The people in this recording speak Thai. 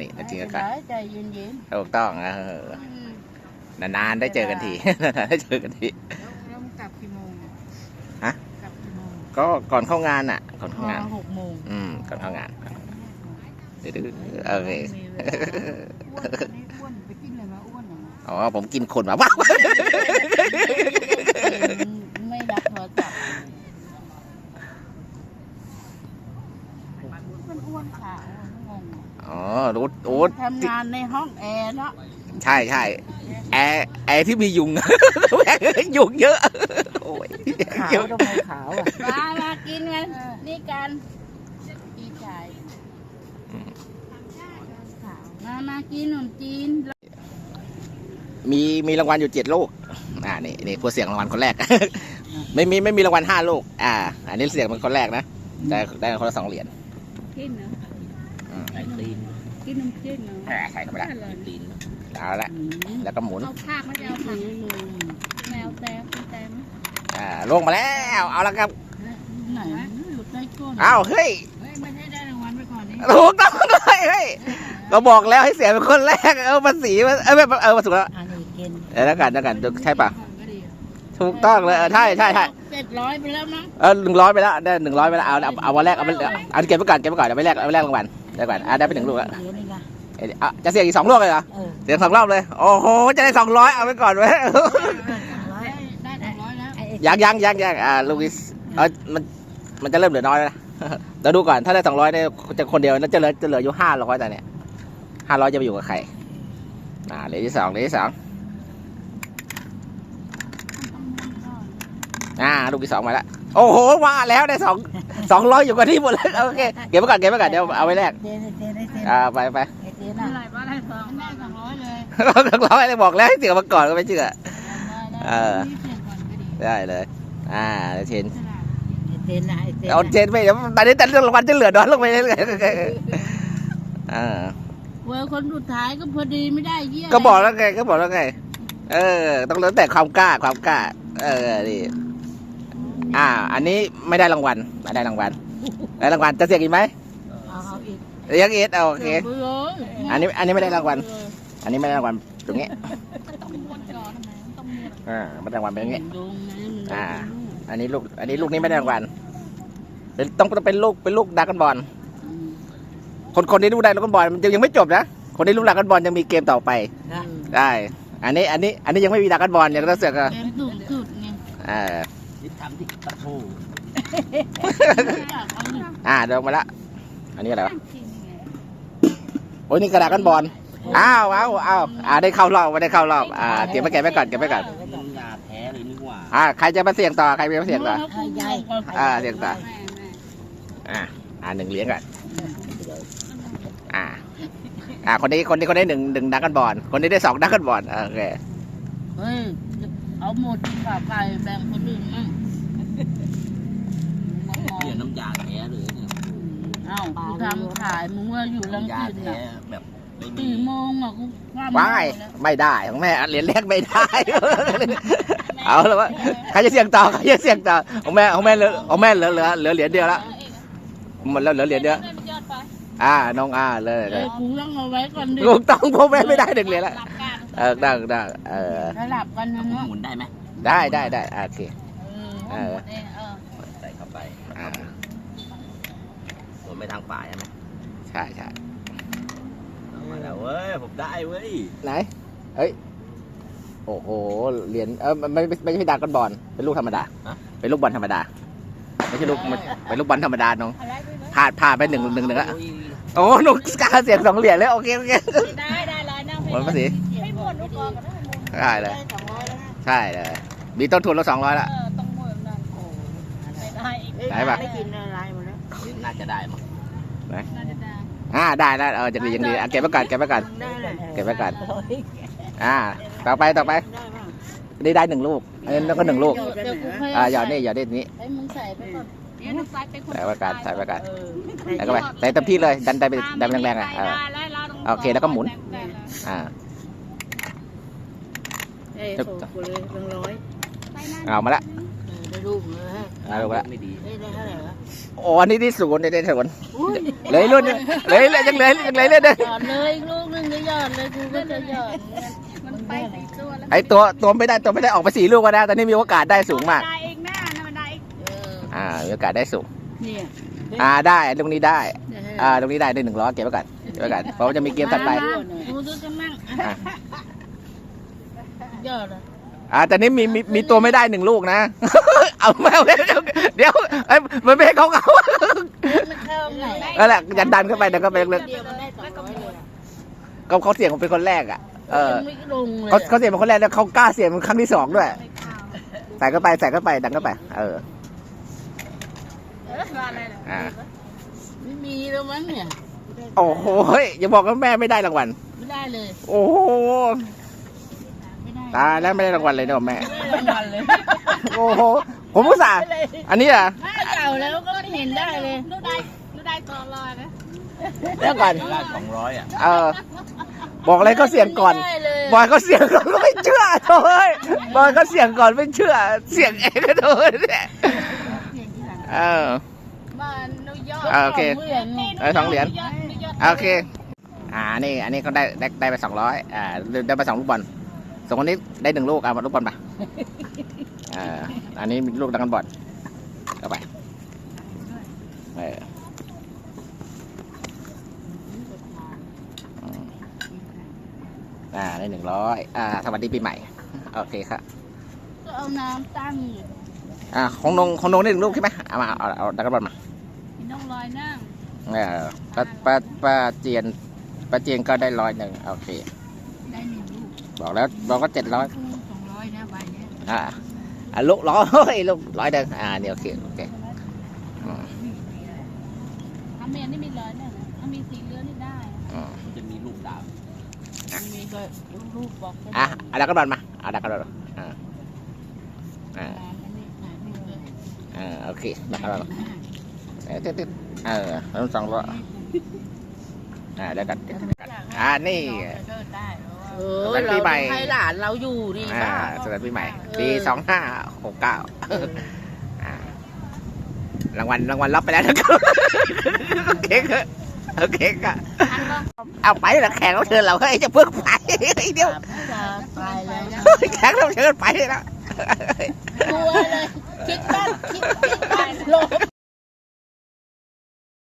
นี่จริงๆก็ใจเย็นถูกต้องเออๆอืมนานๆ ได้เจอกันที นานๆได้เจอกันที แล้วแล้วมึงกลับกี่โมงเนี่ยฮะ กลับกี่โมงก็ก่อนเข้างานอะ ก่อนพเข้าองาน หกโมงอืมก่อนเข้างานเดี๋ยวๆโอเค มีเวลาอ้วนอันนี้อ้วนไปกินอะไรมาอ้วนเหรออ๋อ ผมกินคนมาว้าวไม่รับโทรศัพท์มันอ้วนขาวอะ งงอะอ๋อรูดรูดทำงานในห้องแอร์เนาะใช่ใช่แอร์แอร์ที่มียุง ยุงเยอะโอ้ยขาวเยอะทำไมขาวอะมามากินกันนี่กันดีใจมามากินขนมจีน มีมีรางวัลอยู่เจ็ดลูกอ่านี่นี่ผู้เสี่ยงรางวัลคนแรก ไม่มีไม่มีรางวัลห้าลูกอ่า อันนี้เสี่ยงเป็นคนแรกนะ ได้ได้คนละสองเหรียญกินเนาะอื มไอ้ตีนกินขนมจีนเนาะอ่าใส่เข้าไปละไอ้ตีนเอาละแล้วก็หมุนเอาผักมาจะเอาผักแมวแต้มแต้มอ่าลงมาแล้วเอาละครับไหนหลุดได้ก้นอ้าวเฮ้ยเฮ้ยไม่ใช่ได้รางวัลไปก่อนนี่ถูกต้องเลยเฮ้ยเราบอกแล้วให้เสียเป็นคนแรกเออภาษีมันเออไม่เออมาถูกแล้วอันนี้กินเออแล้วกันแล้วกันใช่ปะถูกต้องเลยเออใช่ใช่ใช่เจ็ดร้อยไปแล้วมั้งเออหนึ่งร้อยไปแล้วได้หนึ่งร้อยไปแล้วเอาเอาเอาวันแรกเอาไปเอาเก็บไว้ก่อนเก็บไว้ก่อนเอาไปแรกเอาไปแรกรางวัล ได้ก่อนอะได้ไปหนึ่งลูกแล้วเดี๋ยวนี่ไงเอ้ยอะจะเสี่ยงอีกสองลูกเลยเหรอ เออเสียงสองรอบเลย โอ้โห จะได้สองร้อยเอาไปก่อนไว้ได้สองร้อยแล้วยังยังยังยังอ่าลูอิสเออมันมันจะเริ่มเหลือน้อยแล้วนะเดี๋ยวดูก่อนถ้าได้สองร้อยเนี่ยจะคนเดียวน่าจะเหลือจะเหลืออยู่ห้าร้อยแต่เนี่ยห้าร้อยจะไปอยู่กับใครอ่าเหลือที่สองเหลือที่สองอ่าลูกที่สองมาแล้วโอ้โหมาแล้วได้สอง สองร้อยอยู่กับที่หมดเลยโอเคเก็บไว้ก่อนเก็บไว้ก่อนเดี๋ยวเอาไว้แรกเจ๊เจ๊ได้เจ๊อ่าไปไปเจ๊น่ะอะไรบ้าอะไรสองได้สองร้อยเลยสองร้อยเลยบอกแล้วให้เสียมาก่อนก็ไม่เชื่อ เออ ได้เลย อ่าเดี๋ยวเชนเจ๊น่ะเจ๊เอาเชนไปเดี๋ยวตอนนี้แต่เรื่องรางวัลจะเหลือน้อยลงไปเรื่อยๆอ่า เวอร์คนสุดท้ายก็พอดีไม่ได้เยี่ยก็บอกแล้วไงก็บอกแล้วไง เออ ต้องแล้วแต่ความกล้าความกล้า เออดี อ่า อันนี้ไม่ได้รางวัลไม่ได้รางวัลได้รางวัลจะเสียงอีกไหมเอาเอาอีกเรียกเอสเอาโอเคไปเลยอันนี้อันนี้ไม่ได้รางวัล อันนี้ไม่ได้รางวัลตรงนี้ต้องม้วนก่อนทำไมต้องม้วนอ่าไม่ได้รางวัลเป็นอย่างนี้ดูนะมันอ่า อันนี้ลูก อันนี้ลูกนี้ไม่ได้รางวัลเป็นต้องต้องเป็นลูกเป็นลูกดรากันบอลอืมคนคนที่ลูกดรากันบอลมันยังไม่จบนะ คนที่ลูกดรากันบอลยังมีเกมต่อไปได้ อันนี้อันนี้อันนี้ยังไม่มีดรากันบอลยังต้องเสือกอะเกมสูงสุดไง อ่า นี่ทำที่ตะโพอ่าเดินมาละ อันนี้อะไรวะ โอ้ยนี่กระดาษกันบอล อ้าวอ้าวอ้าวอ่าได้เข้ารอบไม่ได้เข้ารอบ อ่าเก็บไปเก็บไปก่อนเก็บไปก่อนน้ำยาแท้เลยนึกว่า อ่าใครจะมาเสี่ยงต่อใครจะมาเสี่ยงต่อใหญ่อ่าเสี่ยงต่อ อ่าอ่าหนึ่งเหรียญก่อน อ่า อ่าคนนี้คนนี้คนนี้หนึ่งหนึ่งดักกันบอล คนนี้ได้สองดักกันบอลโอเค เฮ้ยเอาหมดขาไก่แบ่งคนอื่นมั่งเนี่ยน้ำยาแท้เลยเนี่ยเอ้ากูทำขายมึงว่าอยู่ลังน้ำยาสิตแท้น่ะแบบไม่มีสี่โมงอะกูความไม่ไม่ได้ของแม่เหรียญแรกไม่ได้ เอาแล้ววะใครจะเสี่ยงต่อใครจะเสี่ยงต่อของแม่ของแม่เหลือของแม่เหลือเหลือเหลือเหรียญเดียวละหมดแล้วเหลือเหรียญเดียวอ่าน้องอ่าเลยเอ้ยกูต้องเอาไว้ก่อนดิถูกต้องพ่อแม่ไม่ได้หนึ่งเหรียญละ เออได้ได้เออสลับกันนะเนาะหมุนได้ไหมได้ได้ได้โอเคเออหมดเองเออใส่เข้าไปอ่าหมุนไปทางฝ่ายใช่ไหมใช่ใช่เอามาแล้วเว้ยผมได้เว้ยไหนเฮ้ยโอ้โหเหรียญเออไม่ไม่ไม่ใช่ดรากันบอลเป็นลูกธรรมดาเป็นลูกบอลธรรมดาไม่ใช่ลูกเป็นลูกบอลธรรมดาน้องพลาดพลาดไปหนึ่งหนึ่งหนึ่งละโอ้ยโอ้หนูกล้าเสียงสองเหรียญเลยโอเคโอเคได้ได้ร้อยนั่งหมดภาษี ให้หมดลูกกองก็ได้หมดได้เลย สองร้อยแล้วนะใช่เลย มีต้นทุนเราสองร้อยละ เออต้องหมดนั่นโอ้ไม่ได้อีกไหนปะได้กินอะไรหมดแล้วนี่น่าจะได้มั้งน่าจะได้อ่าได้ได้เออจะดียังดีอะเก็บไว้ก่อนเก็บไว้ก่อนได้เลยเก็บไว้ก่อนอ่า ต่อไปต่อไปได้ป่ะได้ได้หนึ่งลูกอันนี้ก็หนึ่งลูก เดี๋ยวกูให้อ่าหยอดนี่หยอดนี่นี้ให้มึงใส่ไปก่อนเดี๋ยวใส่ไปคนใส่ไว้ก่อนใส่ไว้ก่อนเออใส่เข้าไปใส่เต็มที่เลย ดันได้ไปดันแรงๆอะเออ โอเคแล้วก็หมุน อ่า เอ้ยโถกูเลยเบิ่งร้อยเอามาละเออไม่รู้เลยอ่าลูกละไม่ดีได้ได้เท่าไหร่วะโอ้อันนี้ที่ศูนย์ได้ได้ศูนย์อุ้ยเหลยรุ่นเนี่ยเหลยเลยยังเหลยยังเหลยเลยเด้อหยอดเลยอีกลูกหนึงจะหยอดเลยกูก็จะหยอดมันไปสี่ตัวแล้วไอตัวตัวไม่ได้ตัวไม่ได้ออกไปสี่ลูกก็ได้ตอนนี้มีโอกาสได้สูงมากได้เองหน้านะมันได้เอออ่ามีโอกาสได้สูงเนี่ยอ่าได้ลูกนี้ได้ได้ อ่าลูกนี้ได้ได้หนึ่งร้อยเก็บไว้ก่อนเก็บไว้ก่อนเพราะว่าจะมีเกมถัดไปดูดูจะมั่ง อะยอดเลยอ่าแต่นี้มีมีมีตัวไม่ได้หนึ่งลูกนะ เอาแมวเดี๋ยวเดี๋ยวเอ้ยมันไม่ให้เขาเขามันเข้าไหนนั่นแหละยันดันเข้าไปดันเข้าไปเล็กเดียวมันได้สองร้อยเลยๆก็เขาเสี่ยงเป็นคนแรกอะเออยังไม่ลงเลยเขาเขาเสี่ยงเป็นคนแรกแล้วเขากล้าเสี่ยงเป็นครั้งที่สองด้วย ใส่เข้าไปใส่เข้าไปดันเข้าไป เอออ่าไม่มีแล้วมั้งเนี่ย โอ้โหเฮ้ยอย่าบอกว่าแม่ไม่ได้รางวัลไม่ได้เลย โอ้โหไม่ได้ ตายแล้วไม่ได้รางวัลเลยเนอะแม่ ไม่ได้รางวัลเลยโอ้โห ผมอุตส่าห์อันนี้อะถ้าเก่าแล้วก็ไม่เห็นได้เลย ดูได้ดูได้ตลอดนะเดี๋ยวก่อนได้สองร้อยอะเออ บอกอะไรก็เสี่ยงก่อนไม่ได้เลยบอยก็เสี่ยงก่อนก็ไม่เชื่อโถ่เอ้ยบอยก็เสี่ยงก่อนไม่เชื่อ เสี่ยงเองก็โดนเนี่ยเออ บ้านนิวยอร์กอ่าโอเค สงหรียญเออสองเหรียญ โอเค อ่า นี่ อันนี้เขาได้ได้ได้ไปสองร้อยอ่า ได้ไปสองลูกบอล สองคนนี้ได้หนึ่งลูกเอามาลูกบอลมาอ่าอันนี้มีลูกดังกันบอลเข้าไปเอออืมอ่าได้หนึ่งร้อยอ่าสวัสดีปีใหม่ โอเคครับก็เอาน้ำตั้งอยู่อ่าของนงของนงได้หนึ่งลูกใช่ไหมเอามาเอาเอาดังกันบอลมามีน้องลอยนั่งเออป้าป้าป้าเจียนป้าเจียนก็ได้ร้อยหนึ่งโอเคได้หนึ่งลูก บอกแล้วบอกก็เจ็ดร้อยสองร้อยนะใบเนี้ยอ่าอะลูกร้อยลูกร้อยเดินอ่านี่โอเคโอเคอืมถ้าเมียนี่มีร้อยเนี่ยถ้ามีสีเหลืองนี่ได้อืมมันจะมีลูกดาบมีก็ลูกบอกอะเอาดักกระบอลมาเอาดักกระบอลมาอ่าอ่าอันนี้ขายไม่เลยอ่าโอเคดักกระบอลมาเออติดติดเออแล้วสองร้อยอ่าเดี๋ยวกันเดี๋ยวกันอ่านี่ เออเราต้องให้หลานเราอยู่ดีอ่าป่ะ สวัสดีปีใหม่ปีสองห้าหกเก้าอ่ารางวัลรางวัลรับไปแล้วนะครับโอเคครับโอเคครับเอาไปแล้วแขกรับเชิญเราเฮ้ยจะเพิ่งไปเดี๋ยวไปแล้วนะแขกรับเชิญไปแล้ว กลัวเลย คิดบ้านคิดคิดบ้านลบ